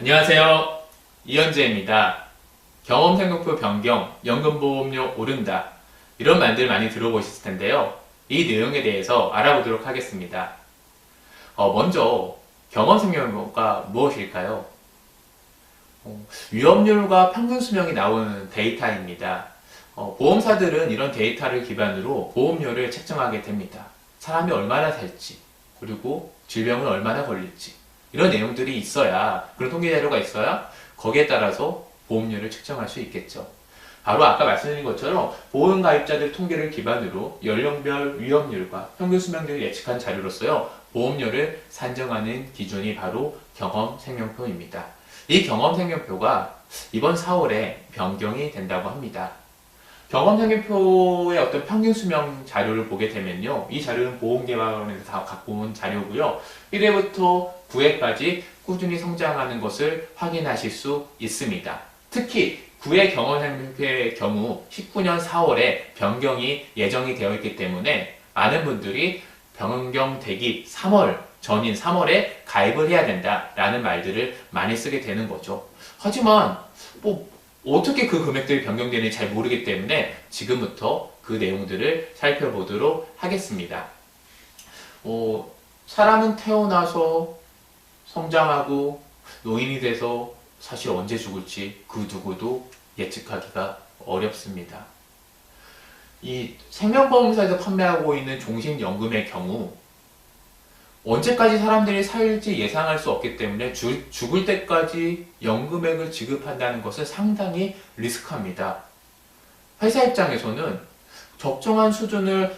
안녕하세요. 이현재입니다. 경험 생각표 변경, 연금보험료 오른다. 이런 말들 많이 들어보셨을 텐데요. 이 내용에 대해서 알아보도록 하겠습니다. 어, 먼저 경험 생명표가 무엇일까요? 어, 위험률과 평균 수명이 나오는 데이터입니다. 어, 보험사들은 이런 데이터를 기반으로 보험료를 책정하게 됩니다. 사람이 얼마나 살지, 그리고 질병은 얼마나 걸릴지, 이런 내용들이 있어야, 그런 통계 자료가 있어야 거기에 따라서 보험료를 측정할 수 있겠죠. 바로 아까 말씀드린 것처럼 보험 가입자들 통계를 기반으로 연령별 위험률과 평균 수명률을 예측한 자료로서요, 보험료를 산정하는 기준이 바로 경험 생명표입니다. 이 경험 생명표가 이번 4월에 변경이 된다고 합니다. 경험 생명표의 어떤 평균 수명 자료를 보게 되면요. 이 자료는 보험개발원에서 다 갖고 온 자료고요. 1회부터 9회까지 꾸준히 성장하는 것을 확인하실 수 있습니다. 특히 9회 경험 생명표의 경우 19년 4월에 변경이 예정이 되어 있기 때문에 많은 분들이 변경되기 3월 전인 3월에 가입을 해야 된다라는 말들을 많이 쓰게 되는 거죠. 하지만 뭐 어떻게 그 금액들이 변경되는지 잘 모르기 때문에 지금부터 그 내용들을 살펴보도록 하겠습니다. 어, 사람은 태어나서 성장하고 노인이 돼서 사실 언제 죽을지 그 누구도 예측하기가 어렵습니다. 이 생명보험사에서 판매하고 있는 종신연금의 경우 언제까지 사람들이 살지 예상할 수 없기 때문에 주, 죽을 때까지 연금액을 지급한다는 것은 상당히 리스크합니다. 회사 입장에서는 적정한 수준을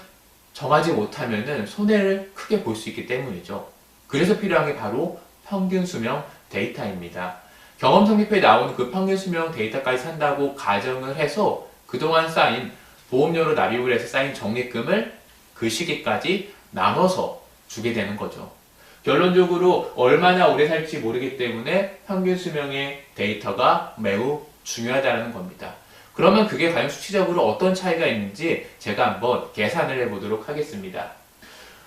정하지 못하면 손해를 크게 볼 수 있기 때문이죠. 그래서 필요한 게 바로 평균 수명 데이터입니다. 경험 성립표에 나오는 그 평균 수명 데이터까지 산다고 가정을 해서 그동안 쌓인 보험료로 납입을 해서 쌓인 적립금을 그 시기까지 나눠서 주게 되는 거죠. 결론적으로 얼마나 오래 살지 모르기 때문에 평균 수명의 데이터가 매우 중요하다는 겁니다. 그러면 그게 과연 수치적으로 어떤 차이가 있는지 제가 한번 계산을 해보도록 하겠습니다.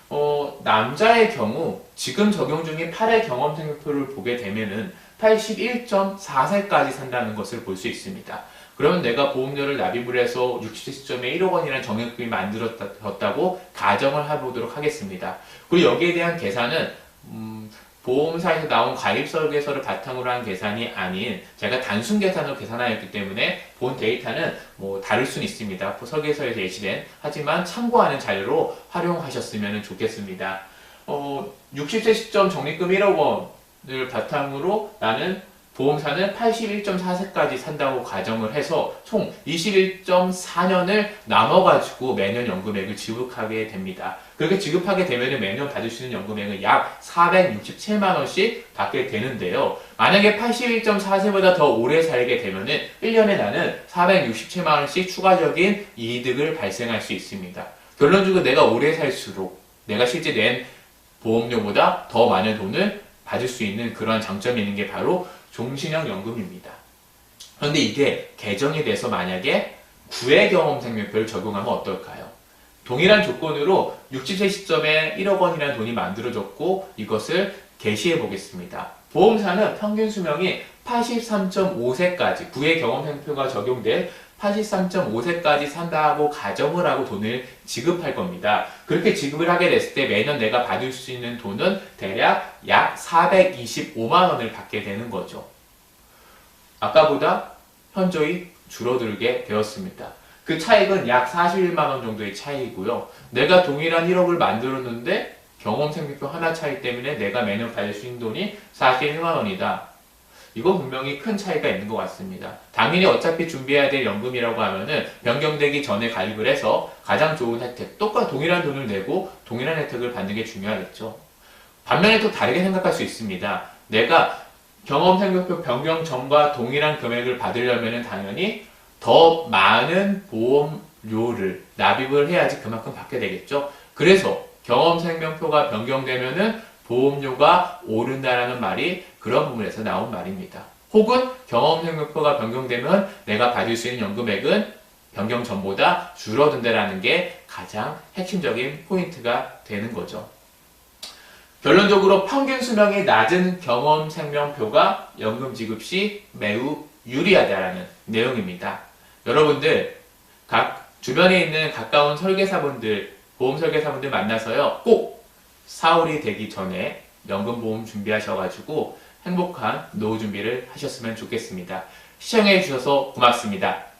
어, 남자의 경우 지금 적용 중인 8회 경험 생명표를 보게 되면은 81.4세까지 산다는 것을 볼 수 있습니다. 그러면 내가 보험료를 납입을 해서 60세 시점에 1억 원이라는 정액금이 만들어졌다고 가정을 해보도록 하겠습니다. 그리고 여기에 대한 계산은 음, 보험사에서 나온 가입 설계서를 바탕으로 한 계산이 아닌 제가 단순 계산으로 계산하였기 때문에 본 데이터는 뭐 다를 수는 있습니다. 설계서에서 예시된 하지만 참고하는 자료로 활용하셨으면 좋겠습니다. 어, 60세 시점 적립금 1억 원을 바탕으로 나는 보험사는 81.4세까지 산다고 가정을 해서 총 21.4년을 나눠가지고 매년 연금액을 지급하게 됩니다. 그렇게 지급하게 되면 매년 받을 수 있는 연금액은 약 467만원씩 받게 되는데요. 만약에 81.4세보다 더 오래 살게 되면 1년에 나는 467만원씩 추가적인 이득을 발생할 수 있습니다. 결론적으로 내가 오래 살수록 내가 실제 낸 보험료보다 더 많은 돈을 받을 수 있는 그런 장점이 있는 게 바로 종신형 연금입니다. 그런데 이게 개정이 돼서 만약에 9회 경험 생명표를 적용하면 어떨까요? 동일한 조건으로 60세 시점에 1억 원이라는 돈이 만들어졌고 이것을 개시해 보겠습니다. 보험사는 평균 수명이 83.5세까지 9회 경험 생명표가 적용된 83.5세까지 산다고 가정을 하고 돈을 지급할 겁니다. 그렇게 지급을 하게 됐을 때 매년 내가 받을 수 있는 돈은 대략 약 425만 원을 받게 되는 거죠. 아까보다 현저히 줄어들게 되었습니다. 그 차익은 약 41만 원 정도의 차이고요. 내가 동일한 1억을 만들었는데 경험 생명표 하나 차이 때문에 내가 매년 받을 수 있는 돈이 41만 원이다. 이건 분명히 큰 차이가 있는 것 같습니다. 당연히 어차피 준비해야 될 연금이라고 하면은 변경되기 전에 가입을 해서 가장 좋은 혜택, 똑같 동일한 돈을 내고 동일한 혜택을 받는 게 중요하겠죠. 반면에 또 다르게 생각할 수 있습니다. 내가 경험 생명표 변경 전과 동일한 금액을 받으려면 당연히 더 많은 보험료를 납입을 해야지 그만큼 받게 되겠죠. 그래서 경험 생명표가 변경되면은 보험료가 오른다라는 말이 그런 부분에서 나온 말입니다. 혹은 경험 생명표가 변경되면 내가 받을 수 있는 연금액은 변경 전보다 줄어든다라는 게 가장 핵심적인 포인트가 되는 거죠. 결론적으로 평균 수명이 낮은 경험 생명표가 연금 지급 시 매우 유리하다라는 내용입니다. 여러분들 각 주변에 있는 가까운 설계사분들, 보험 설계사분들 만나서요. 꼭 4월이 되기 전에 연금보험 준비하셔가지고 행복한 노후 준비를 하셨으면 좋겠습니다. 시청해 주셔서 고맙습니다.